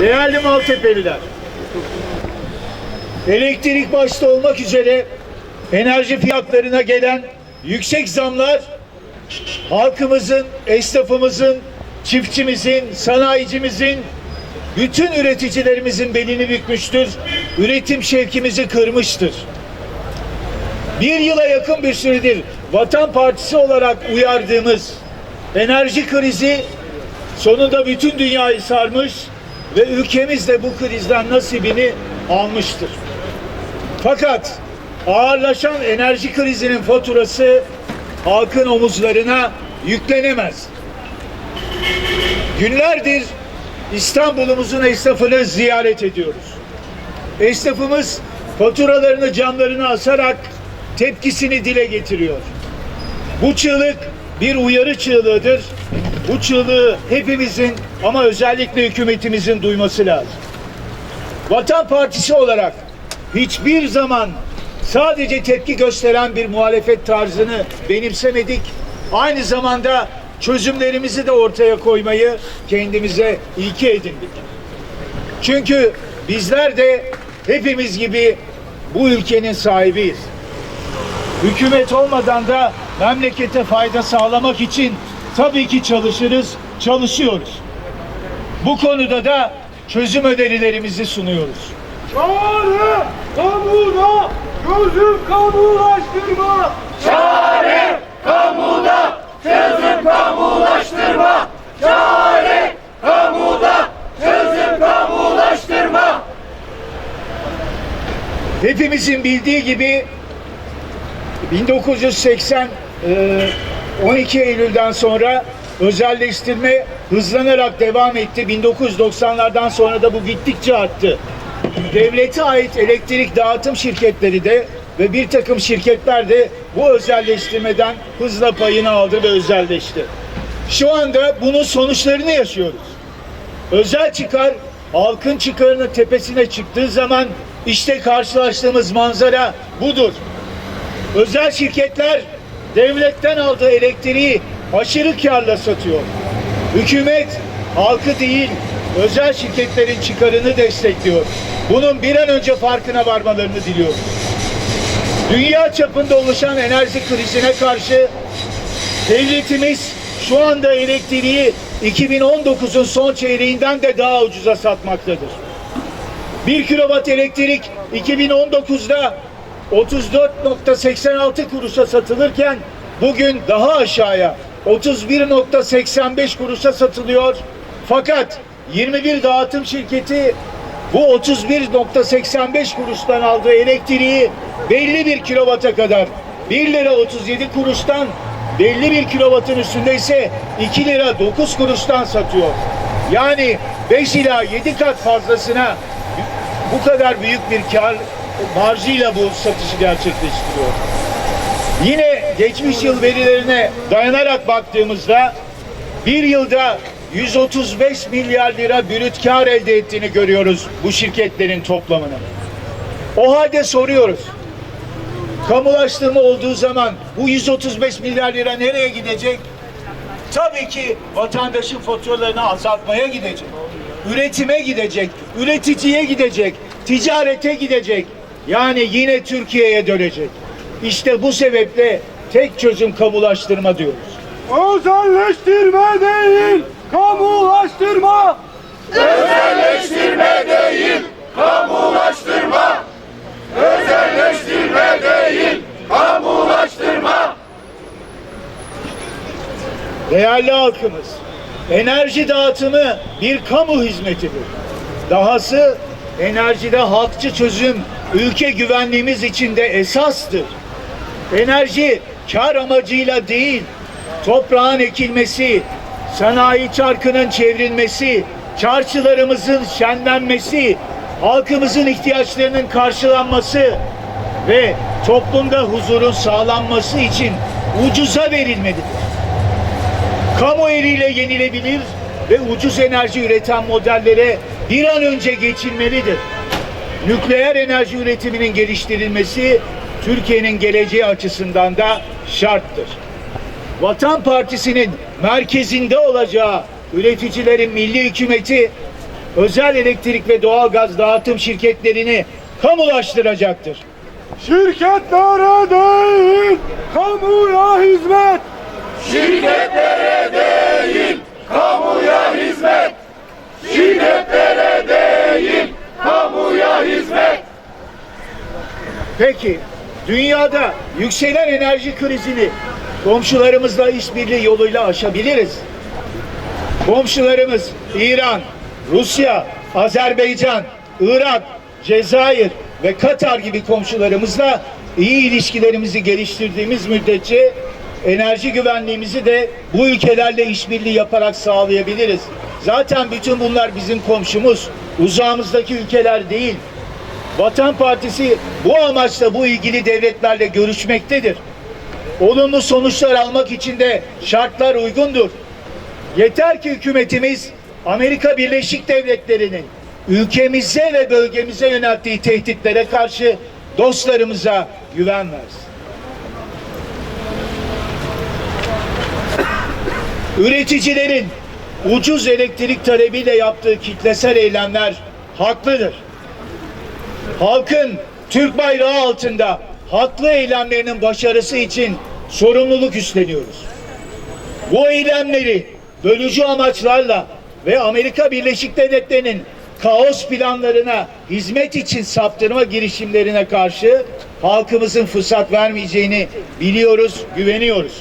Değerli Maltepeliler, elektrik başta olmak üzere enerji fiyatlarına gelen yüksek zamlar halkımızın, esnafımızın, çiftçimizin, sanayicimizin, bütün üreticilerimizin belini bükmüştür. Üretim şevkimizi kırmıştır. Bir yıla yakın bir süredir Vatan Partisi olarak uyardığımız enerji krizi sonunda bütün dünyayı sarmış ve ülkemiz de bu krizden nasibini almıştır. Fakat ağırlaşan enerji krizinin faturası halkın omuzlarına yüklenemez. Günlerdir İstanbul'umuzun esnafını ziyaret ediyoruz. Esnafımız faturalarını camlarına asarak tepkisini dile getiriyor. Bu çığlık bir uyarı çığlığıdır. Bu çığlığı hepimizin ama özellikle hükümetimizin duyması lazım. Vatan Partisi olarak hiçbir zaman sadece tepki gösteren bir muhalefet tarzını benimsemedik. Aynı zamanda çözümlerimizi de ortaya koymayı kendimize ilke edindik. Çünkü bizler de hepimiz gibi bu ülkenin sahibiyiz. Hükümet olmadan da memlekete fayda sağlamak için tabii ki çalışırız, çalışıyoruz. Bu konuda da çözüm önerilerimizi sunuyoruz. Çare kamuda gözüm kamulaştırma. Çare kamuda, çözüm kamulaştırma. Çare kamuda, çözüm kamulaştırma. Hepimizin bildiği gibi 1980 e, 12 Eylül'den sonra özelleştirme hızlanarak devam etti. 1990'lardan sonra da bu gittikçe arttı. Devlete ait elektrik dağıtım şirketleri de ve bir takım şirketler de bu özelleştirmeden hızla payını aldı ve özelleşti. Şu anda bunun sonuçlarını yaşıyoruz. Özel çıkar halkın çıkarının tepesine çıktığı zaman işte karşılaştığımız manzara budur. Özel şirketler devletten aldığı elektriği aşırı karla satıyor. Hükümet halkı değil özel şirketlerin çıkarını destekliyor. Bunun bir an önce farkına varmalarını diliyorum. Dünya çapında oluşan enerji krizine karşı devletimiz şu anda elektriği 2019'un son çeyreğinden de daha ucuza satmaktadır. 1 kilowatt elektrik 2019'da 34.86 kuruşa satılırken bugün daha aşağıya 31.85 kuruşa satılıyor. Fakat 21 dağıtım şirketi bu 31.85 kuruştan aldığı elektriği belli bir kilovata kadar 1 lira 37 kuruştan belli bir kilovatın üstünde ise 2 lira 9 kuruştan satıyor. Yani 5 ila 7 kat fazlasına bu kadar büyük bir kar marjıyla bu satışı gerçekleştiriyor. Yine geçmiş yıl verilerine dayanarak baktığımızda bir yılda 135 milyar lira brüt kar elde ettiğini görüyoruz bu şirketlerin toplamının. O halde soruyoruz. Kamulaştırma olduğu zaman bu 135 milyar lira nereye gidecek? Tabii ki vatandaşın faturalarını azaltmaya gidecek. Üretime gidecek, üreticiye gidecek, ticarete gidecek. Yani yine Türkiye'ye dönecek. İşte bu sebeple tek çözüm kamulaştırma diyoruz. Özelleştirme değil kamulaştırma. Özelleştirme değil, kamulaştırma. Özelleştirme değil, kamulaştırma. Değerli halkımız, enerji dağıtımı bir kamu hizmetidir. Dahası enerjide halkçı çözüm ülke güvenliğimiz için de esastır. Enerji kar amacıyla değil, toprağın ekilmesi, sanayi çarkının çevrilmesi, çarşılarımızın şenlenmesi, halkımızın ihtiyaçlarının karşılanması ve toplumda huzurun sağlanması için ucuza verilmelidir kamu eliyle yenilebilir ve ucuz enerji üreten modellere bir an önce geçilmelidir. Nükleer enerji üretiminin geliştirilmesi Türkiye'nin geleceği açısından da şarttır. Vatan Partisi'nin merkezinde olacağı üreticilerin milli hükümeti özel elektrik ve doğalgaz dağıtım şirketlerini kamulaştıracaktır. Şirketlere değil, kamuya hizmet. Şirketlere değil, kamuya hizmet. Şirketlere değil, kamuya hizmet. Peki dünyada yükselen enerji krizini komşularımızla işbirliği yoluyla aşabiliriz. Komşularımız İran, Rusya, Azerbaycan, Irak, Cezayir ve Katar gibi komşularımızla iyi ilişkilerimizi geliştirdiğimiz müddetçe enerji güvenliğimizi de bu ülkelerle işbirliği yaparak sağlayabiliriz. Zaten bütün bunlar bizim komşumuz. Uzağımızdaki ülkeler değil. Vatan Partisi bu amaçla bu ilgili devletlerle görüşmektedir. Olumlu sonuçlar almak için de şartlar uygundur. Yeter ki hükümetimiz Amerika Birleşik Devletleri'nin ülkemize ve bölgemize yönelttiği tehditlere karşı dostlarımıza güven versin. Üreticilerin ucuz elektrik talebiyle yaptığı kitlesel eylemler haklıdır. Halkın Türk bayrağı altında haklı eylemlerinin başarısı için sorumluluk üstleniyoruz. Bu eylemleri bölücü amaçlarla ve Amerika Birleşik Devletleri'nin kaos planlarına hizmet için saptırma girişimlerine karşı halkımızın fırsat vermeyeceğini biliyoruz, güveniyoruz.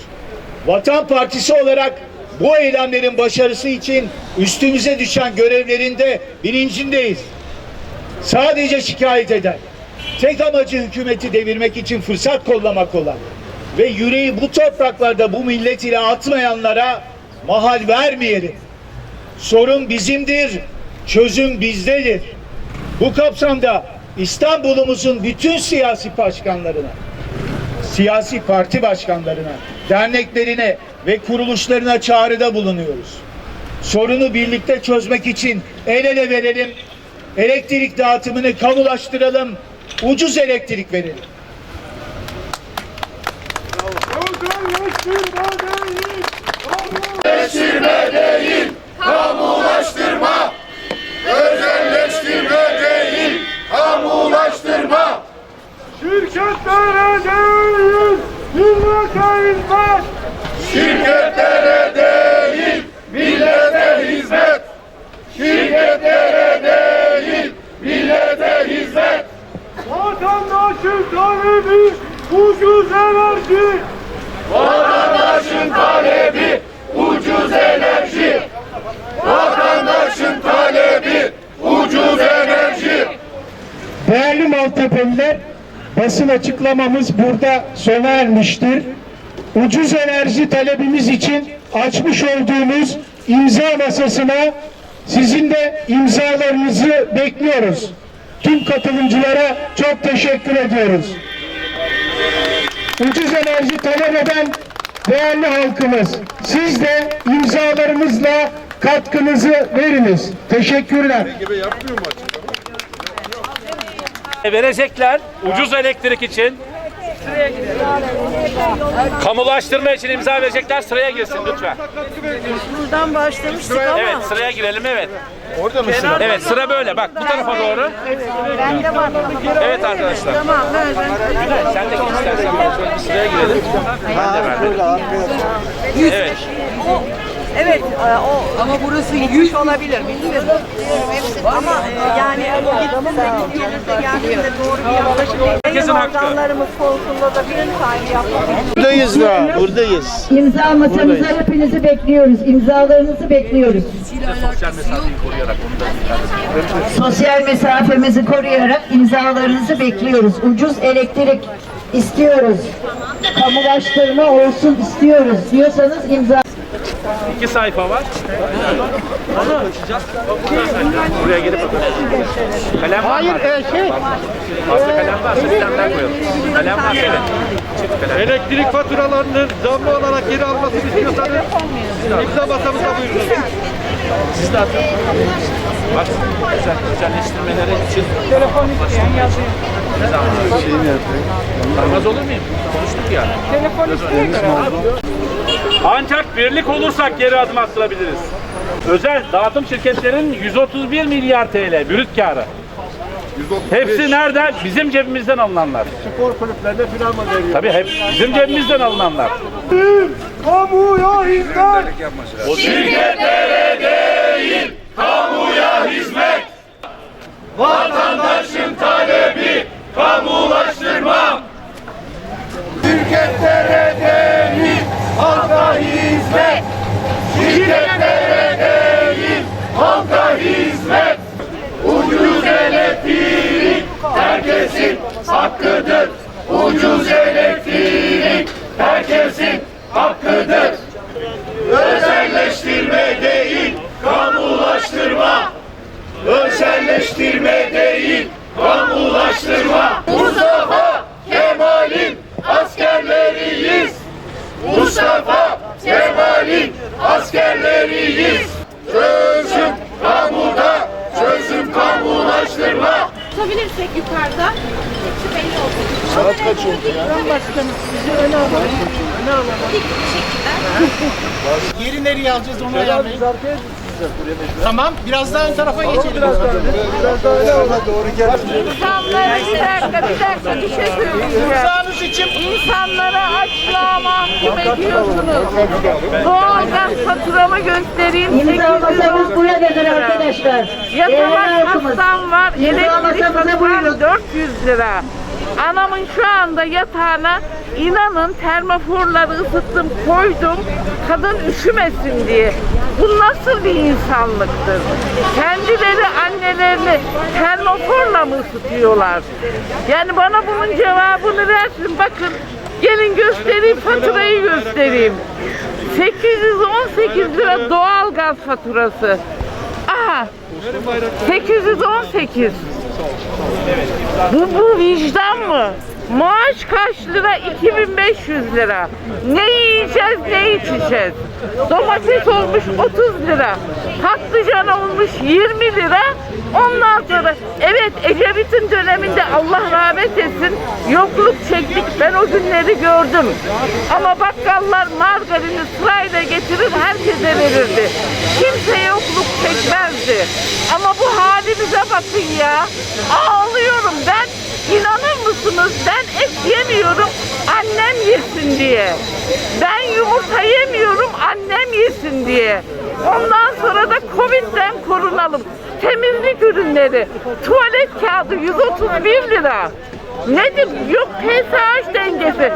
Vatan Partisi olarak bu eylemlerin başarısı için üstümüze düşen görevlerin de bilincindeyiz sadece şikayet eden, tek amacı hükümeti devirmek için fırsat kollamak olan ve yüreği bu topraklarda bu millet ile atmayanlara mahal vermeyelim. Sorun bizimdir, çözüm bizdedir. Bu kapsamda İstanbul'umuzun bütün siyasi başkanlarına, siyasi parti başkanlarına, derneklerine ve kuruluşlarına çağrıda bulunuyoruz. Sorunu birlikte çözmek için el ele verelim, elektrik dağıtımını kamulaştıralım, ucuz elektrik verelim. Özelleştirme değil, kamulaştırma. Özelleştirme değil, kamulaştırma. şirketlere değil, millete hizmet. Şirketlere değil, millete hizmet. Şirketlere değil, millete hizmet. Vatandaşın talebi ucuz enerji. Vatandaşın talebi ucuz enerji. Vatandaşın talebi ucuz enerji. Değerli Maltepe'liler, basın açıklamamız burada sona ermiştir. Ucuz enerji talebimiz için açmış olduğumuz imza masasına sizin de imzalarınızı bekliyoruz. Tüm katılımcılara çok teşekkür ediyoruz. Ucuz enerji talep eden değerli halkımız, siz de imzalarınızla katkınızı veriniz. Teşekkürler. Verecekler ucuz elektrik için. Kamulaştırma için imza verecekler sıraya girsin lütfen. Buradan başlamıştık ama. Evet sıraya girelim evet. Orada mısın? Evet sıra böyle bak bu tarafa doğru. Ben de var. Evet arkadaşlar. Tamam ben. Güzel sen de git istersen sıraya girelim. Ben de verdim. Evet. Evet e, o ama burası yük olabilir bilmiyorum. Ama e, yani o gittiğinde gittiğimizde geldiğinde doğru bir yaklaşım değil. Hakkı. organlarımız konusunda da bir sahibi yapmak Buradayız da, buradayız. İmza masamıza hepinizi bekliyoruz. İmzalarınızı bekliyoruz. Sosyal mesafemizi koruyarak imzalarınızı bekliyoruz. Ucuz elektrik istiyoruz. Kamulaştırma olsun istiyoruz diyorsanız imza İki sayfa var. Buraya gelip Kalem var Hayır şey. Fazla kalem varsa bir tane daha koyalım. Kalem var evet. Çift kalem. Elektrik faturalarının zamlı olarak geri almasını istiyorsanız imza masamıza buyurun. Siz de atın. Bak güzel, güzelleştirmeleri için. Telefon isteyen yazıyor. Olmaz olur muyum? Konuştuk ya. Telefon Ancak birlik olursak geri adım attırabiliriz. Özel dağıtım şirketlerin 131 milyar TL brüt karı. Hepsi nereden? Bizim cebimizden alınanlar. Spor kulüplerine filan mı veriyor? Tabii hep bizim cebimizden alınanlar. Kamuya hizmet. Şirketlere değil, kamuya hizmet. Vatandaşın talebi, kamulaştırma. Şirketlere değil, halka hizmet. Şirketlere değil, halka hizmet. Ucuz elektrik herkesin hakkıdır. Ucuz elektrik herkesin hakkıdır. Özelleştirme değil, kamulaştırma. Özelleştirme değil, kamulaştırma. Mustafa Kemal'in askerleriyiz. Mustafa Kemal'in askerleriyiz. Çözüm kamuda, çözüm Tutabilirsek yukarıda. Hepsi belli olsun. Saat kaç oldu ya? Yeri nereye alacağız onu ayarlayın. Tamam, biraz daha ön tarafa geçelim. Doğru gel. İnsanlara bir dakika, bir dakika bir şey söyleyeceğim. Sağınız için İnsanlara açlığa mahkum ediyorsunuz. Doğalgaz faturamı göstereyim. İmza 810 masamız buradadır arkadaşlar. Yatalak hastam var. Elektrik buyurun. 400 lira. Anamın şu anda yatağına inanın termoforları ısıttım koydum. Kadın üşümesin diye. Bu nasıl bir insanlıktır? Kendileri annelerini termoforla mı ısıtıyorlar? Yani bana bunun cevabını versin. Bakın gelin göstereyim faturayı göstereyim. 818 lira doğalgaz faturası. Aha 818. Bu, bu vicdan mı? Maaş kaç lira? 2500 lira. Ne yiyeceğiz, ne içeceğiz? Domates olmuş 30 lira. Patlıcan olmuş 20 lira. Ondan sonra evet Ecevit'in döneminde Allah rahmet etsin yokluk çektik. Ben o günleri gördüm. Ama bakkallar margarini sırayla getirir herkese verirdi. Kimse yokluk çekmezdi. Ama bu halimize bakın ya. Ağlıyorum ben. İnanır mısınız ben et yemiyorum annem yesin diye. Ben yumurta yemiyorum annem yesin diye. Ondan sonra da Covid'den korunalım. Temizlik ürünleri, tuvalet kağıdı 131 lira. Nedir? Yok PSH dengesi.